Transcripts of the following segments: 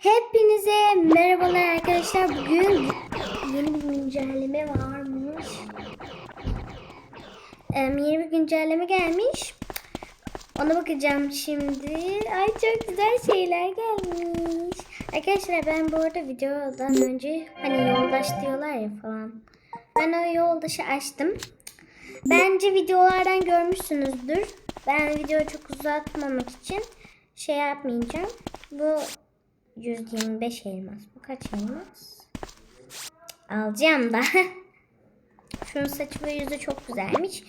Hepinize merhabalar arkadaşlar. Bugün yeni bir güncelleme varmış. Ee, yeni bir güncelleme gelmiş. Ona bakacağım şimdi. Ay çok güzel şeyler gelmiş. Arkadaşlar ben bu arada videodan önce hani yoldaş diyorlar ya falan. Ben o yoldaşı açtım. Bence videolardan görmüşsünüzdür. Ben videoyu çok uzatmamak için şey yapmayacağım. Bu 125 elmas. Bu kaç elmas? Alacağım da. Şunun saçı ve yüzü çok güzelmiş.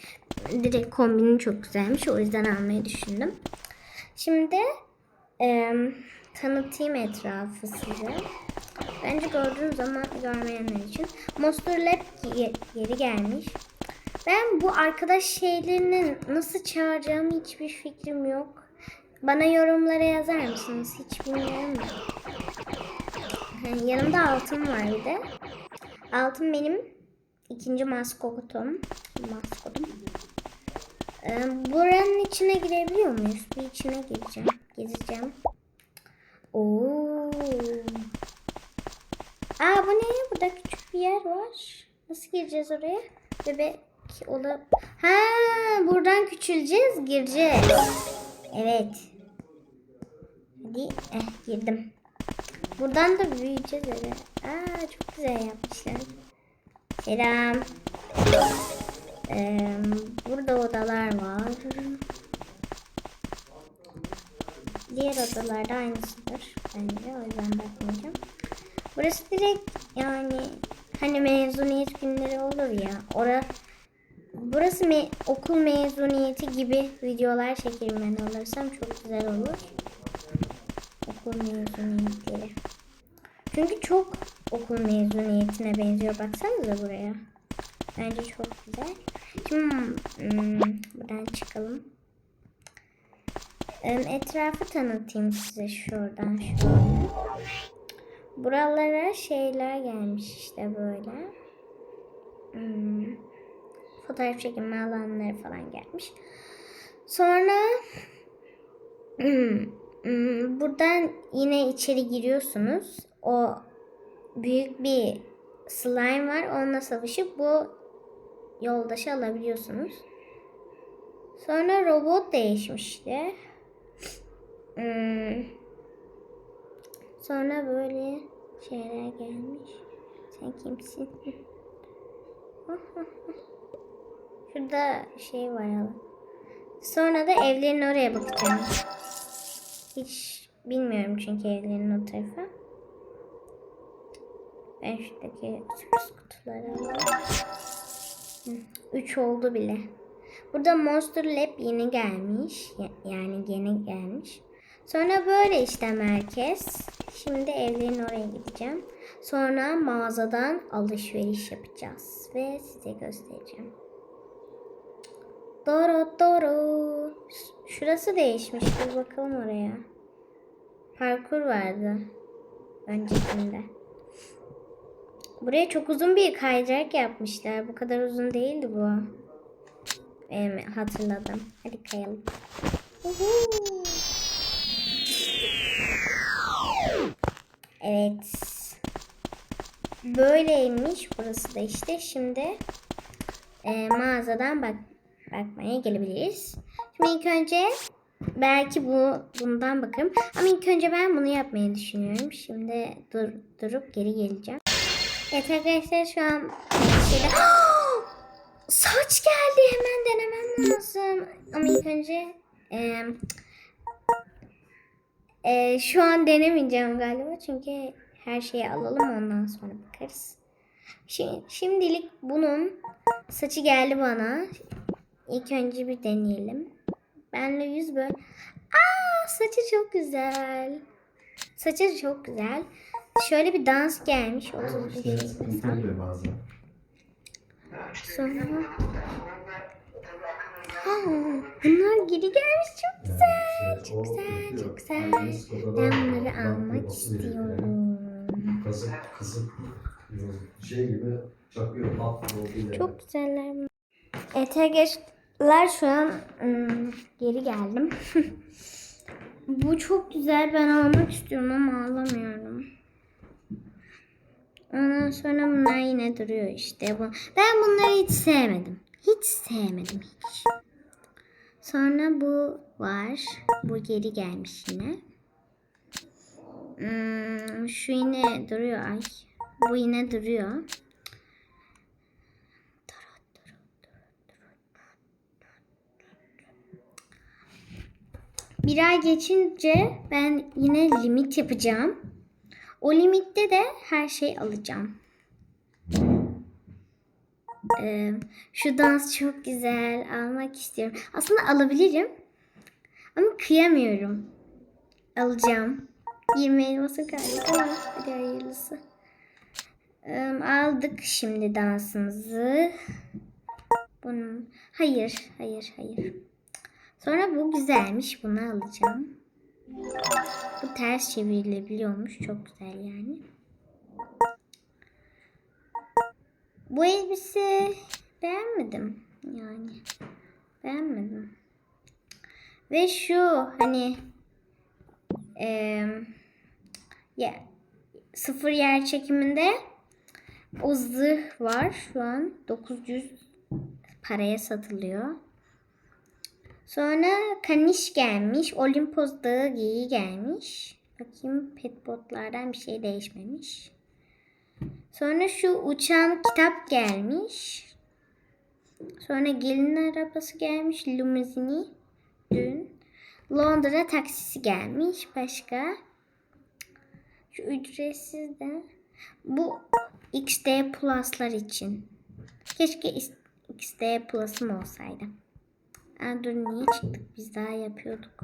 Direkt kombini çok güzelmiş. O yüzden almayı düşündüm. Şimdi e, tanıtayım etrafı size. Bence gördüğünüz zaman görmeyenler için. Monster Lab ye- yeri gelmiş. Ben bu arkadaş şeylerini nasıl çağıracağımı hiçbir fikrim yok. Bana yorumlara yazar mısınız? Hiç bilmiyorum Yanımda altın var bir de. Altın benim ikinci maskotum. Maskotum. Ee, buranın içine girebiliyor muyuz? Bir içine gireceğim. Gezeceğim. Oo. Aa bu ne? Burada küçük bir yer var. Nasıl gireceğiz oraya? Bebek olup. Ha buradan küçüleceğiz, gireceğiz. Evet. Hadi eh, girdim. Buradan da büyüyeceğiz evet. Aa çok güzel yapmışlar. Selam. Ee, burada odalar var. Diğer odalarda aynısıdır bence. O yüzden bakmayacağım. Burası direkt yani hani mezuniyet günleri olur ya. Ora Burası me- okul mezuniyeti gibi videolar çekerim ben alırsam çok güzel olur. Okul mezuniyetleri. Çünkü çok okul mezuniyetine benziyor. Baksanıza buraya. Bence çok güzel. Şimdi hmm, buradan çıkalım. Etrafı tanıtayım size şuradan şöyle. Buralara şeyler gelmiş işte böyle. Hmm, fotoğraf çekilme alanları falan gelmiş. Sonra hmm, buradan yine içeri giriyorsunuz. O büyük bir slime var. Onunla savaşıp bu yoldaşı alabiliyorsunuz. Sonra robot değişmişti. Hmm. Sonra böyle şeyler gelmiş. Sen kimsin? Şurada şey var ya. Sonra da evlerin oraya bakacağım. Hiç bilmiyorum çünkü evlerin o tarafa. Ben şuradaki sürpriz kutuları alayım. Hı, Üç oldu bile. Burada Monster Lab yeni gelmiş. Ya- Yani yeni gelmiş. Sonra böyle işte merkez. Şimdi evlerin oraya gideceğim. Sonra mağazadan alışveriş yapacağız. Ve size göstereceğim. Doğru doğru. Şurası değişmiş. Bir bakalım oraya. Parkur vardı. Öncekinde. Buraya çok uzun bir kayacak yapmışlar. Bu kadar uzun değildi bu. Benim hatırladım. Hadi kayalım. Evet. Böyleymiş burası da işte. Şimdi e, mağazadan bak bakmaya gelebiliriz. Şimdi ilk önce belki bu bundan bakarım. Ama ilk önce ben bunu yapmayı düşünüyorum. Şimdi dur, durup geri geleceğim. Evet arkadaşlar şu an şeyde... Saç geldi hemen denemem lazım. Ama ilk önce e, e, şu an denemeyeceğim galiba çünkü her şeyi alalım ondan sonra bakarız. Şimdi, şimdilik bunun saçı geldi bana. İlk önce bir deneyelim. Benle yüz böyle. Aa saçı çok güzel. Saçı çok güzel. Şöyle bir dans gelmiş. 35 İşte bazen. Sonra Ha, bunlar geri gelmiş çok güzel. Çok güzel, çok güzel. Ben bunları almak istiyorum. Kazık kazık şey gibi çakıyor. Çok güzeller. bunlar. Evet arkadaşlar şu an ım, geri geldim. Bu çok güzel. Ben almak istiyorum ama alamıyorum. Ondan sonra bunlar yine duruyor işte. Bu- Ben bunları hiç sevmedim. Hiç sevmedim hiç. Sonra bu var. Bu geri gelmiş yine. Hmm, şu yine duruyor. Ay. Bu yine duruyor. Bir ay geçince ben yine limit yapacağım. O limitte de her şey alacağım. Ee, şu dans çok güzel. Almak istiyorum. Aslında alabilirim. Ama kıyamıyorum. Alacağım. 20 elması kaldı. Hadi hayırlısı. Ee, aldık şimdi dansımızı. Bunu. Hayır. Hayır. Hayır. Sonra bu güzelmiş. Bunu alacağım. Bu ters çevrilebiliyormuş. Çok güzel yani. Bu elbise beğenmedim. Yani beğenmedim. Ve şu hani eee ya, sıfır yer çekiminde o zırh var şu an 900 paraya satılıyor. Sonra Kaniş gelmiş. Olimpos Dağı geyiği gelmiş. Bakayım petbotlardan bir şey değişmemiş. Sonra şu uçan kitap gelmiş. Sonra gelin arabası gelmiş. Limuzini dün. Londra taksisi gelmiş. Başka. Şu ücretsiz de. Bu XD Plus'lar için. Keşke XD Plus'ım olsaydı. Aa, dur niye çıktık? Biz daha yapıyorduk.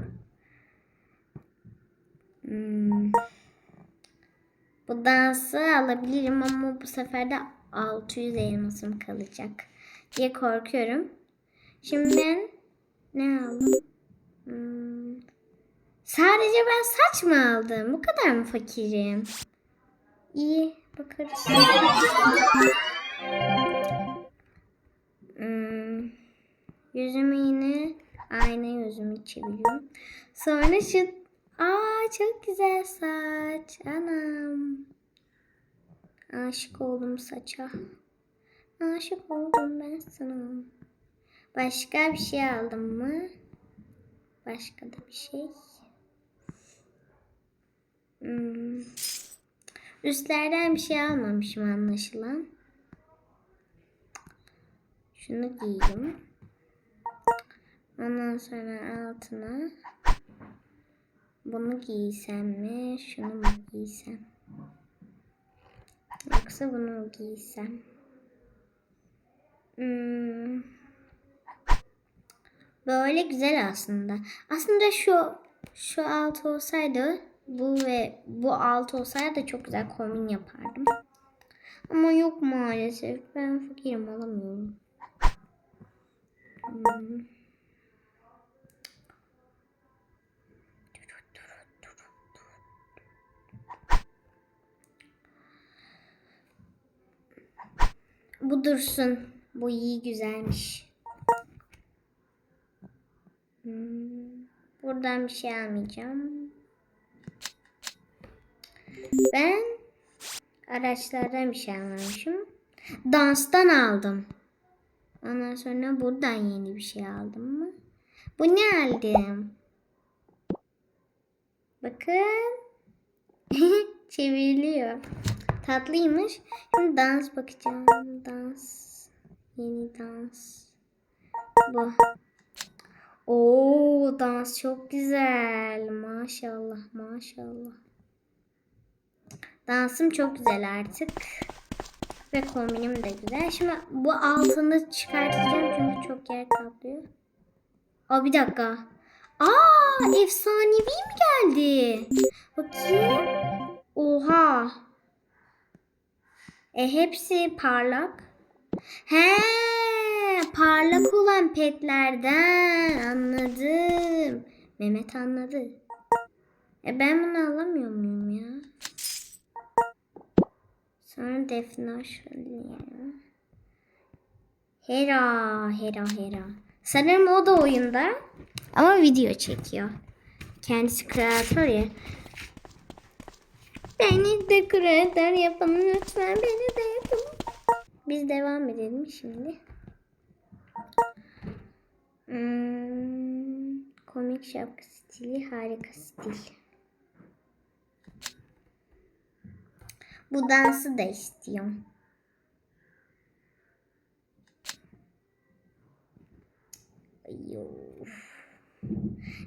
Hmm. Bu dansı alabilirim ama bu sefer de 600 elmasım kalacak diye korkuyorum. Şimdi ben ne aldım? Hmm. Sadece ben saç mı aldım? Bu kadar mı fakirim? İyi bakarız. Hmm. Yüzümü yine aynı yüzümü çeviriyorum. Sonra şu Aa çok güzel saç. Anam. Aşık oldum saça. Aşık oldum ben sana. Başka bir şey aldım mı? Başka da bir şey. Hmm. Üstlerden bir şey almamışım anlaşılan. Şunu giydim. Ondan sonra altına bunu giysem mi? Şunu mu giysem? Yoksa bunu mu giysem? Hmm. Böyle güzel aslında. Aslında şu şu alt olsaydı bu ve bu alt olsaydı çok güzel kombin yapardım. Ama yok maalesef. Ben fakirim alamıyorum. Hmm. Bu dursun. Bu iyi güzelmiş. Hmm, Buradan bir şey almayacağım. Ben araçlardan bir şey almamışım. Danstan aldım. Ondan sonra buradan yeni bir şey aldım mı? Bu ne aldım? Bakın. Çevriliyor. Tatlıymış. Şimdi dans bakacağım. Dans. Yeni dans. Bu. Oo dans çok güzel. Maşallah maşallah. Dansım çok güzel artık. Ve kombinim de güzel. Şimdi bu altını çıkartacağım çünkü çok yer kaplıyor. Aa bir dakika. Aa efsanevi mi geldi? Bakayım. Oha. E hepsi parlak. He, parlak olan petlerden anladım. Mehmet anladı. E ben bunu alamıyor muyum ya? Sonra Defne şöyle. Hera, Hera, Hera. Sanırım o da oyunda ama video çekiyor. kendisi kreatör ya. Beni de kreatör yapın lütfen beni de yapın. Biz devam edelim şimdi. Hmm, komik şapka stili harika stil. Bu dansı da istiyorum. Ay.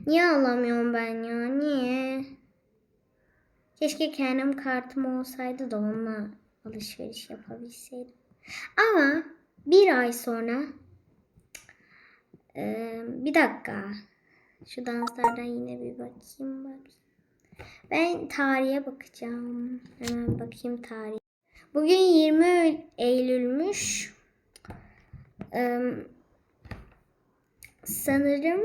Niye alamıyorum ben ya? Niye? Keşke kendim kartım olsaydı da onunla alışveriş yapabilseydim. Ama bir ay sonra bir dakika. Şu danslardan yine bir bakayım bak. Ben tarihe bakacağım. Hemen bakayım tarih. Bugün 20 Eylül'müş. Sanırım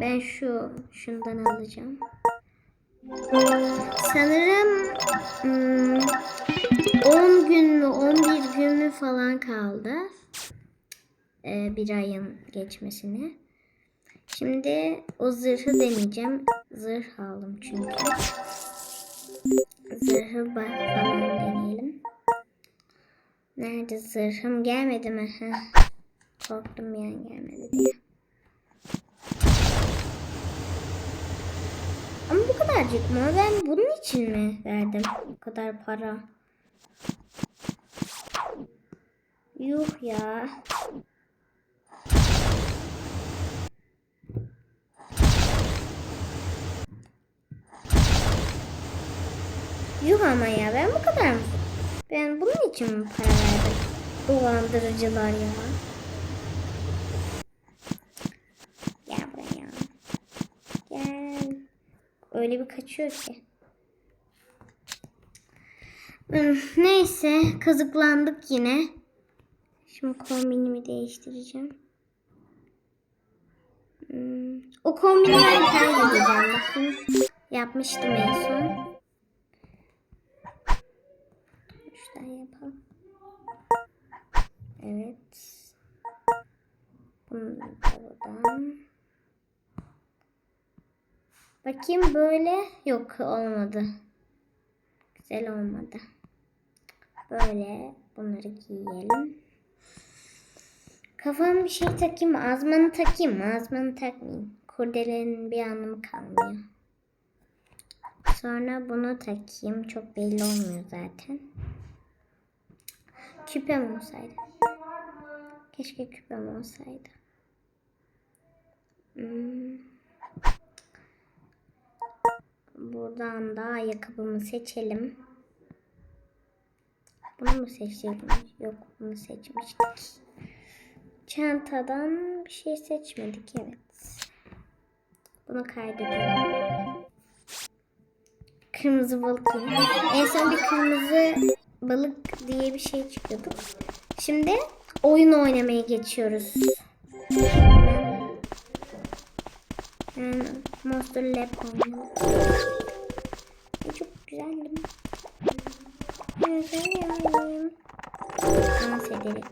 ben şu şundan alacağım. Sanırım hmm, 10 gün mü 11 gün mü falan kaldı. Ee, bir ayın geçmesine. Şimdi o zırhı deneyeceğim. Zırh aldım çünkü. Zırhı falan deneyelim. Nerede zırhım gelmedi mi? Heh. Korktum an gelmedi diye. Ama bu kadarcık mı? Ben bunun için mi verdim bu kadar para? Yuh ya. Yuh ama ya ben bu kadar mı? Ben bunun için mi para verdim? Dolandırıcılar ya. Gel buraya. Gel. Öyle bir kaçıyor ki. Neyse kazıklandık yine. Şimdi kombinimi değiştireceğim. Hmm, O kombini ben kaybedeceğim. Bakayım. Yapmıştım en son. Şuradan yapalım. Evet. Bunu da buradan. Bakayım böyle. Yok olmadı. Güzel olmadı. Böyle bunları giyelim. Kafama bir şey takayım mı? Azmanı takayım mı? Azmanı takmayayım. Kurdelenin bir anlamı kalmıyor. Sonra bunu takayım. Çok belli olmuyor zaten. Küpem olsaydı. Keşke küpem olsaydı. Hmm. Buradan da ayakkabımı seçelim. Bunu mu seçecektik? Yok bunu seçmiştik. Çantadan bir şey seçmedik evet. Bunu kaydedelim. Kırmızı balık. En son bir kırmızı balık diye bir şey çıkıyordu. Şimdi oyun oynamaya geçiyoruz. Yani Monster Lab oynuyoruz. Ay, Çok güzeldim. Güzelim. Dans ederek.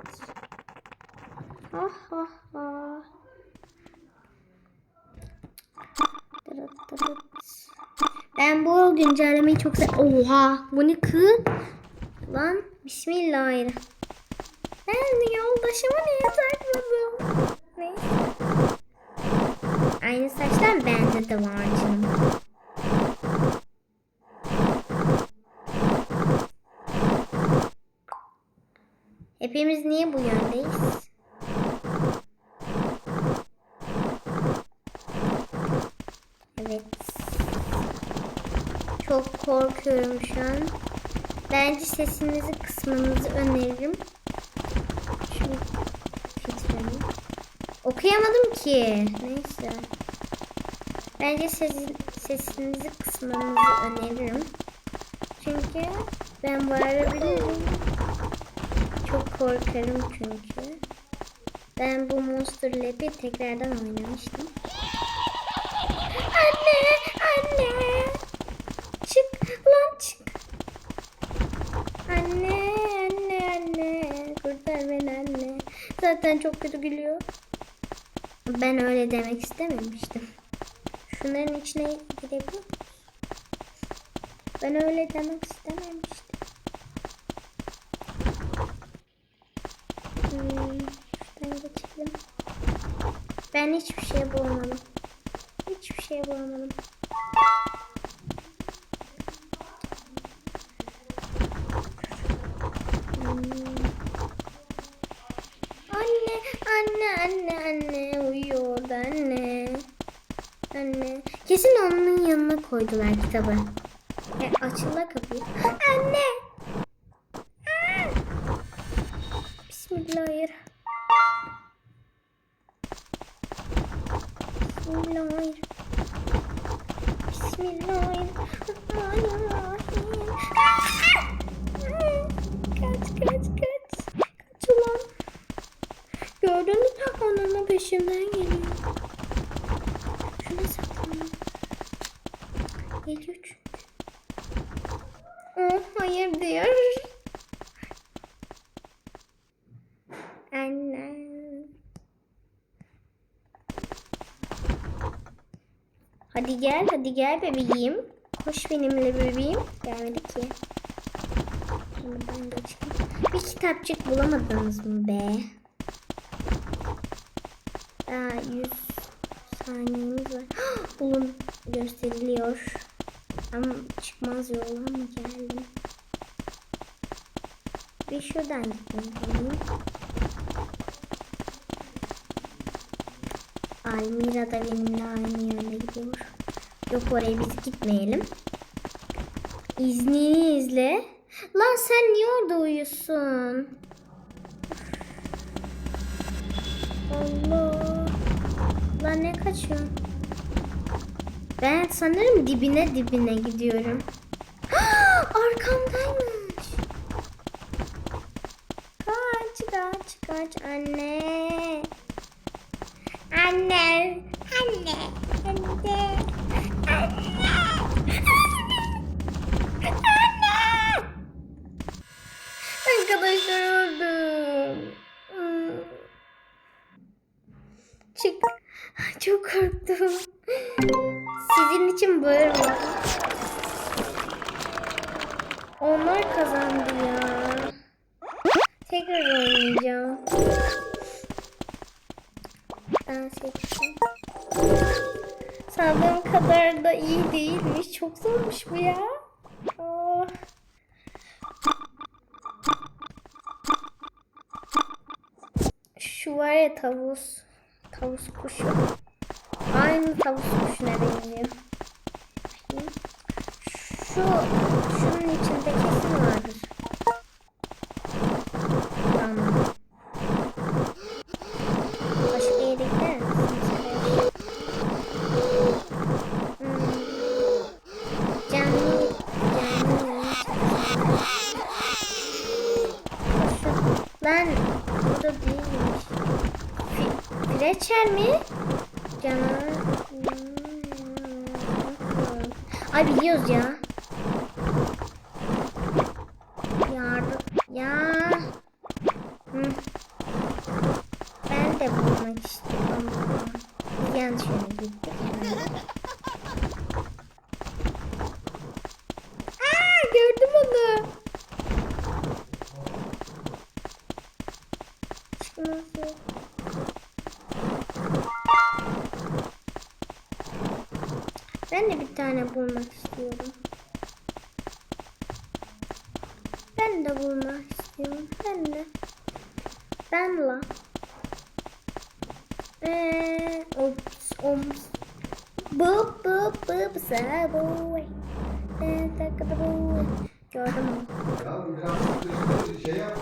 Ah. Dırıt dırıt. Ben bu güncellemeyi çok sev... Oha! Bu ne kız? Lan Bismillahirrahmanirrahim. Ben yoldaşımı niye takmadım? Neyse. Aynı saçlar bende de var canım. Hepimiz niye bu yöndeyiz? Evet. Çok korkuyorum şu an. Bence sesinizi kısmanızı öneririm. Şu filtremi. Okuyamadım ki. Neyse. Bence sesi, sesinizi kısmanızı öneririm. Çünkü ben bağırabilirim. Çok korkarım çünkü. Ben bu Monster Lab'i tekrardan oynamıştım. Anne! Anne! Çık lan çık. Anne! Anne! Anne! Kurtar beni anne. Zaten çok kötü gülüyor. ben öyle demek istememiştim. Şunların içine girebilir? Ben öyle demek istememiştim. Hmm, şuradan geçelim. Ben hiçbir şey bulamadım. Hiçbir şey bulamadım. Hmm. Anne, anne, anne, anne uyuyor orada anne. Anne. Kesin onun yanına koydular kitabı. E, açıla kapıyı. Anne. Bismillahirrahmanirrahim. Bismillahirrahmanirrahim. Bismillahirrahmanirrahim. Kaç kaç kaç. Kaç ulan. Gördünüz mü? Peşimden geliyor. Şuna saklanayım. Geliyor çünkü. Oh hayır diyor. Anne. Hadi gel, hadi gel bebeğim. Koş benimle bebeğim. Gelmedi ki. Bir kitapçık bulamadınız mı be? Daha 100 saniyemiz var. Bulun gösteriliyor. Ama çıkmaz yola mı geldim? Bir şuradan gitmeliyim. Almira da benimle aynı yönde gidiyor. Yok oraya biz gitmeyelim. İznini izle. Lan sen niye orada uyuyorsun? Allah. Lan ne kaçıyorsun? Ben sanırım dibine dibine gidiyorum. Arkamdaymış. Kaç kaç kaç anne. Şu var ya tavus. Tavus kuşu. Aynı tavus kuşuna benziyor. Şu, şunun içinde kesin vardır. Tamam. Başka yere gider misiniz? Hmm. Canlı, canlı yayın Şu- Lan burada değilmiş. Fi- Reçel mi? Canavar. Ya. Yardım. Ya. Hı. Ben de bulmak istiyorum. Yanlış yöne gittik. Aa, gördüm onu. Çıkmaz yok. Ben bulmak istiyorum. Ben de bulmak istiyorum. Ben de. Ben la. Eee, ops, ops. Bu, bu, bu, bu, sa, bu. Ee, takıda bu. Gördüm onu. Ya biraz şey yap.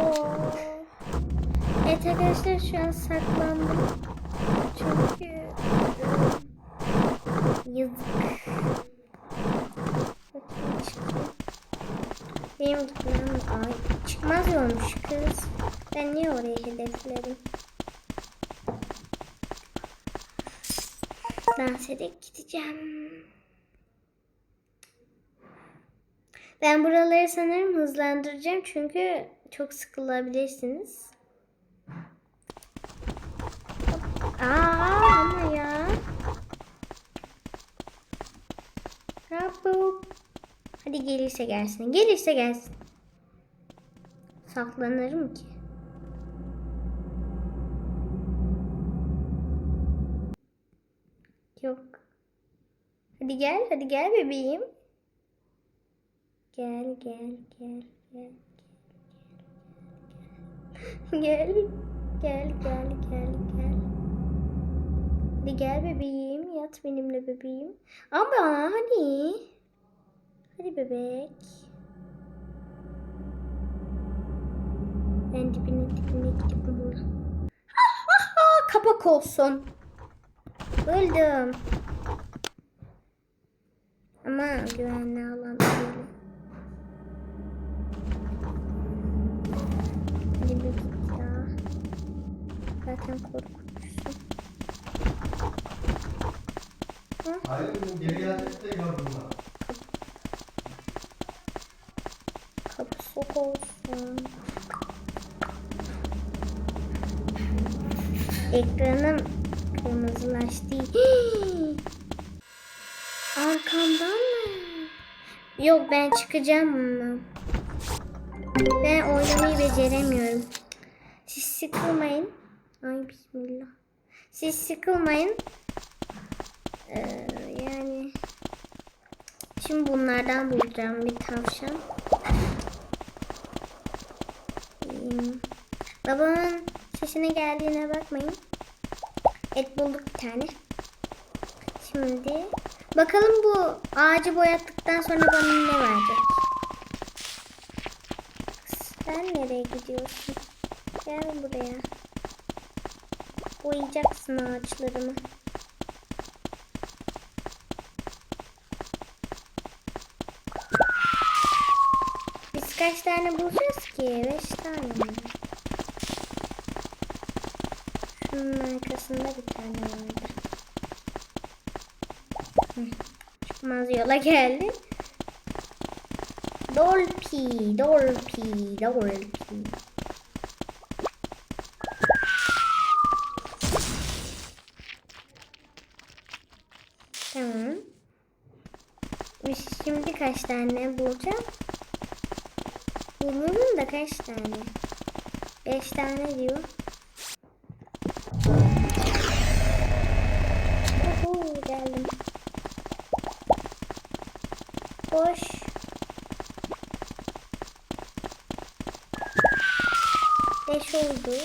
Allah. Evet arkadaşlar şu an saklandım. Çünkü e, yazık. Benim gitmem ay çıkmaz yolmuş kız. Ben niye oraya hedefledim? Dans edip gideceğim. Ben buraları sanırım hızlandıracağım çünkü çok sıkılabilirsiniz. Aa ama Rabu. Hadi gelirse gelsin. Gelirse gelsin. Saklanırım ki. Yok. Hadi gel, hadi gel bebeğim. Gel, gel, gel, gel. Gel, gel, gel, gel, gel. Hadi gel bebeğim, yat benimle bebeğim. Ama hani. Hadi bebek. Ben dibine dibine gidip bunu. Kapak olsun. Öldüm. Ama güvenli alan değil. Hadi bir ya. Zaten korkutucusun. Hayır geri gelecek de gördüm ben. Olsun. Ekranım kırmızılaştı. Arkamdan mı? Yok ben çıkacağım mı? Ben oynamayı beceremiyorum. Siz sıkılmayın. Ay bismillah. Siz sıkılmayın. Ee, yani şimdi bunlardan bulacağım bir tavşan. Hmm. Babamın sesine geldiğine bakmayın. Et bulduk bir tane. Şimdi bakalım bu ağacı boyattıktan sonra bana ne verecek? Sen nereye gidiyorsun? Gel buraya. Boyayacaksın ağaçlarımı. Biz kaç tane bulacağız ki? Beş tane mi? Şunun arkasında bir tane vardı. Çıkmaz yola geldi. Dolpi, dolpi, dolpi. Tamam. Şimdi kaç tane bulacağız? Bulunun da kaç tane? Beş tane diyor. Uhu, geldim. Koş. Beş oldu.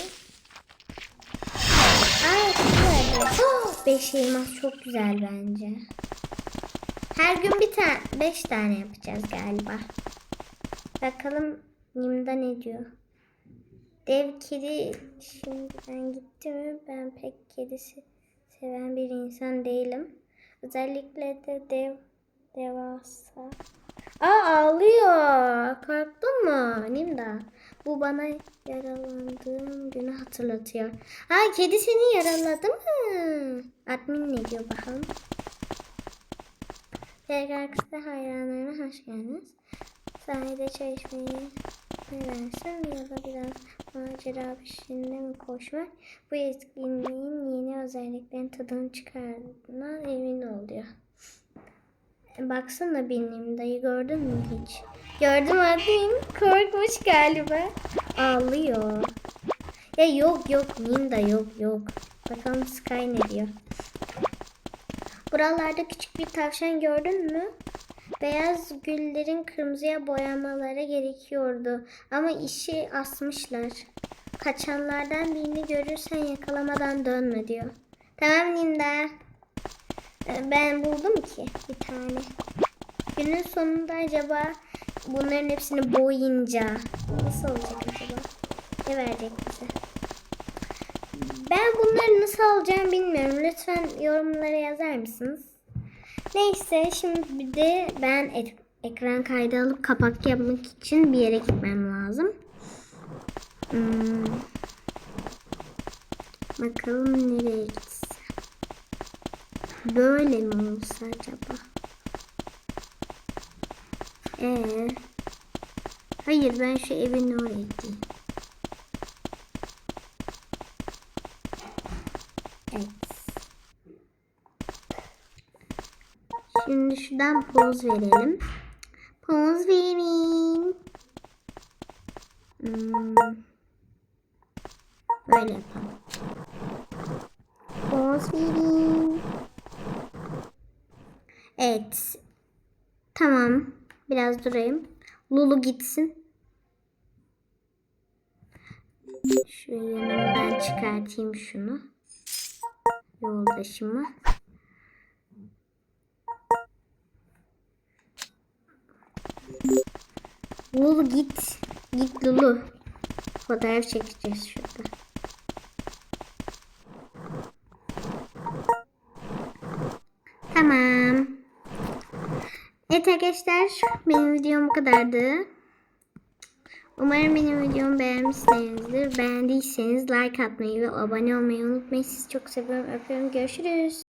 Ay güzel. Beş elmas çok güzel bence. Her gün bir tane, beş tane yapacağız galiba. Bakalım Nimda ne diyor? Dev kedi şimdiden gitti mi? Ben pek kedisi seven bir insan değilim. Özellikle de dev devasa. Aa ağlıyor. Korktun mu Nimda? Bu bana yaralandığım günü hatırlatıyor. Ha kedi seni yaraladı mı? Admin ne diyor bakalım. Pegasus'ta hayranlarına hoş geldiniz. Sahilde içmeyi seversen ya da biraz macera peşinde mi koşmak bu etkinliğin yeni özelliklerin tadını çıkardığına emin oluyor. Baksana benim dayı gördün mü hiç? Gördüm admin korkmuş galiba. Ağlıyor. Ya yok yok Ninda yok yok. Bakalım Sky ne diyor. Buralarda küçük bir tavşan gördün mü? Beyaz güllerin kırmızıya boyamaları gerekiyordu ama işi asmışlar. Kaçanlardan birini görürsen yakalamadan dönme diyor. Tamam Ninda. Ee, Ben buldum ki bir tane. Günün sonunda acaba bunların hepsini boyayınca nasıl olacak acaba? Ne verecek bize? Ben bunları nasıl alacağım bilmiyorum. Lütfen yorumlara yazar mısınız? Neyse şimdi de ben ek- ekran kaydı alıp kapak yapmak için bir yere gitmem lazım. Hmm. Bakalım nereye gitsem. Böyle mi olsa acaba? Ee, hayır ben şu evin oraya gideyim. Evet. Şimdi şuradan poz verelim. Poz verin. Hmm. Böyle yapalım. Poz verin. Evet. Tamam. Biraz durayım. Lulu gitsin. Şu yanımdan çıkartayım şunu. Yoldaşımı. Lulu git. Git Lulu. Fotoğraf çekeceğiz şurada. Tamam. Evet arkadaşlar benim videom bu kadardı. Umarım benim videomu beğenmişsinizdir. Beğendiyseniz like atmayı ve abone olmayı unutmayın. Sizi çok seviyorum. Öpüyorum. Görüşürüz.